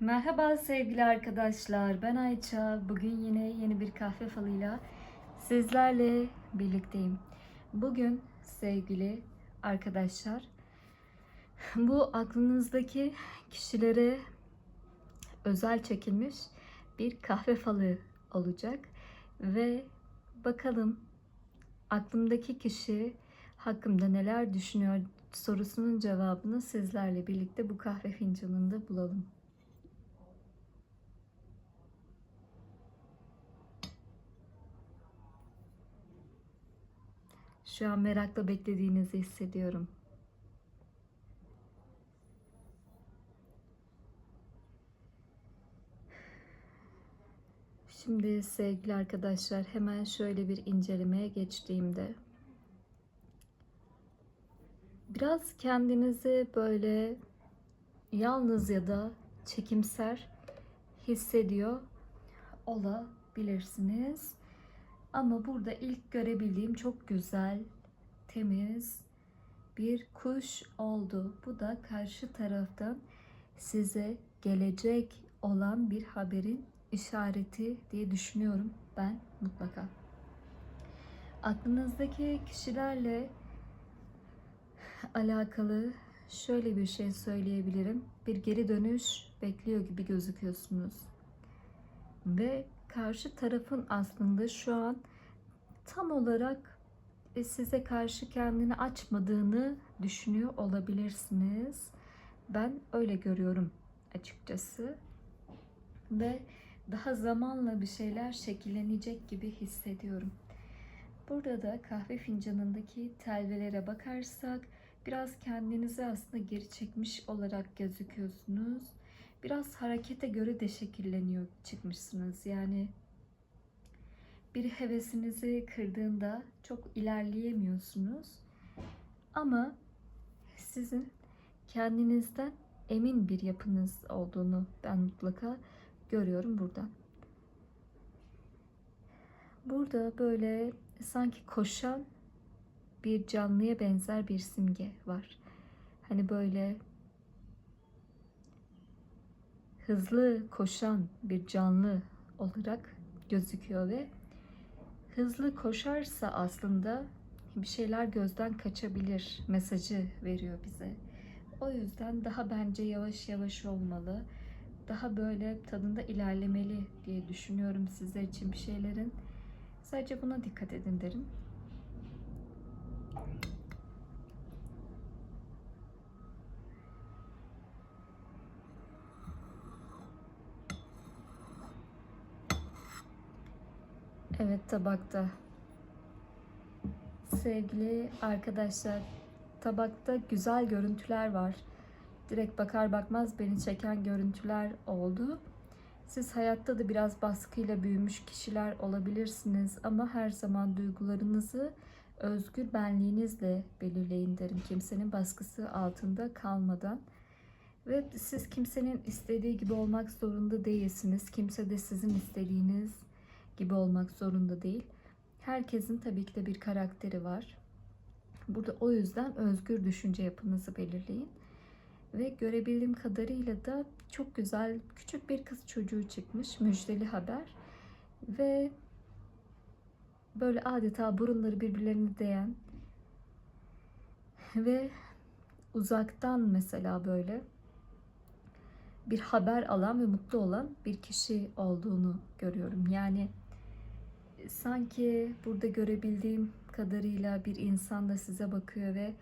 Merhaba sevgili arkadaşlar. Ben Ayça. Bugün yine yeni bir kahve falıyla sizlerle birlikteyim. Bugün sevgili arkadaşlar bu aklınızdaki kişilere özel çekilmiş bir kahve falı olacak ve bakalım aklımdaki kişi hakkımda neler düşünüyor sorusunun cevabını sizlerle birlikte bu kahve fincanında bulalım. Şu an merakla beklediğinizi hissediyorum. Şimdi sevgili arkadaşlar hemen şöyle bir incelemeye geçtiğimde biraz kendinizi böyle yalnız ya da çekimser hissediyor olabilirsiniz. Ama burada ilk görebildiğim çok güzel, temiz bir kuş oldu. Bu da karşı taraftan size gelecek olan bir haberin işareti diye düşünüyorum ben mutlaka. Aklınızdaki kişilerle alakalı şöyle bir şey söyleyebilirim. Bir geri dönüş bekliyor gibi gözüküyorsunuz. Ve karşı tarafın aslında şu an tam olarak size karşı kendini açmadığını düşünüyor olabilirsiniz. Ben öyle görüyorum açıkçası. Ve daha zamanla bir şeyler şekillenecek gibi hissediyorum. Burada da kahve fincanındaki telvelere bakarsak biraz kendinizi aslında geri çekmiş olarak gözüküyorsunuz biraz harekete göre de şekilleniyor çıkmışsınız. Yani bir hevesinizi kırdığında çok ilerleyemiyorsunuz. Ama sizin kendinizden emin bir yapınız olduğunu ben mutlaka görüyorum buradan. Burada böyle sanki koşan bir canlıya benzer bir simge var. Hani böyle hızlı koşan bir canlı olarak gözüküyor ve hızlı koşarsa aslında bir şeyler gözden kaçabilir mesajı veriyor bize. O yüzden daha bence yavaş yavaş olmalı. Daha böyle tadında ilerlemeli diye düşünüyorum sizler için bir şeylerin. Sadece buna dikkat edin derim. Evet tabakta. Sevgili arkadaşlar, tabakta güzel görüntüler var. Direkt bakar bakmaz beni çeken görüntüler oldu. Siz hayatta da biraz baskıyla büyümüş kişiler olabilirsiniz ama her zaman duygularınızı özgür benliğinizle belirleyin derim. Kimsenin baskısı altında kalmadan. Ve siz kimsenin istediği gibi olmak zorunda değilsiniz. Kimse de sizin istediğiniz gibi olmak zorunda değil. Herkesin tabii ki de bir karakteri var. Burada o yüzden özgür düşünce yapınızı belirleyin. Ve görebildiğim kadarıyla da çok güzel küçük bir kız çocuğu çıkmış. Müjdeli haber. Ve böyle adeta burunları birbirlerine değen ve uzaktan mesela böyle bir haber alan ve mutlu olan bir kişi olduğunu görüyorum. Yani sanki burada görebildiğim kadarıyla bir insan da size bakıyor ve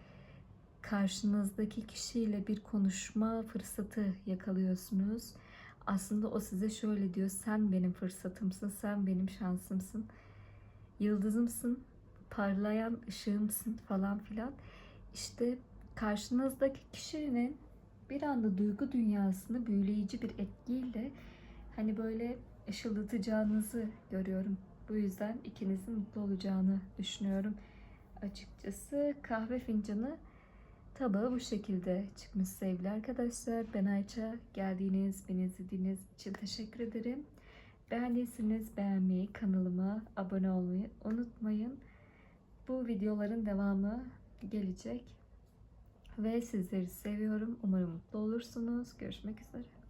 karşınızdaki kişiyle bir konuşma fırsatı yakalıyorsunuz. Aslında o size şöyle diyor. Sen benim fırsatımsın, sen benim şansımsın. Yıldızımsın, parlayan ışığımsın falan filan. İşte karşınızdaki kişinin bir anda duygu dünyasını büyüleyici bir etkiyle hani böyle ışıldatacağınızı görüyorum. Bu yüzden ikinizin mutlu olacağını düşünüyorum. Açıkçası kahve fincanı tabağı bu şekilde çıkmış sevgili arkadaşlar. Ben Ayça. Geldiğiniz, beni izlediğiniz için teşekkür ederim. Beğendiyseniz beğenmeyi, kanalıma abone olmayı unutmayın. Bu videoların devamı gelecek. Ve sizleri seviyorum. Umarım mutlu olursunuz. Görüşmek üzere.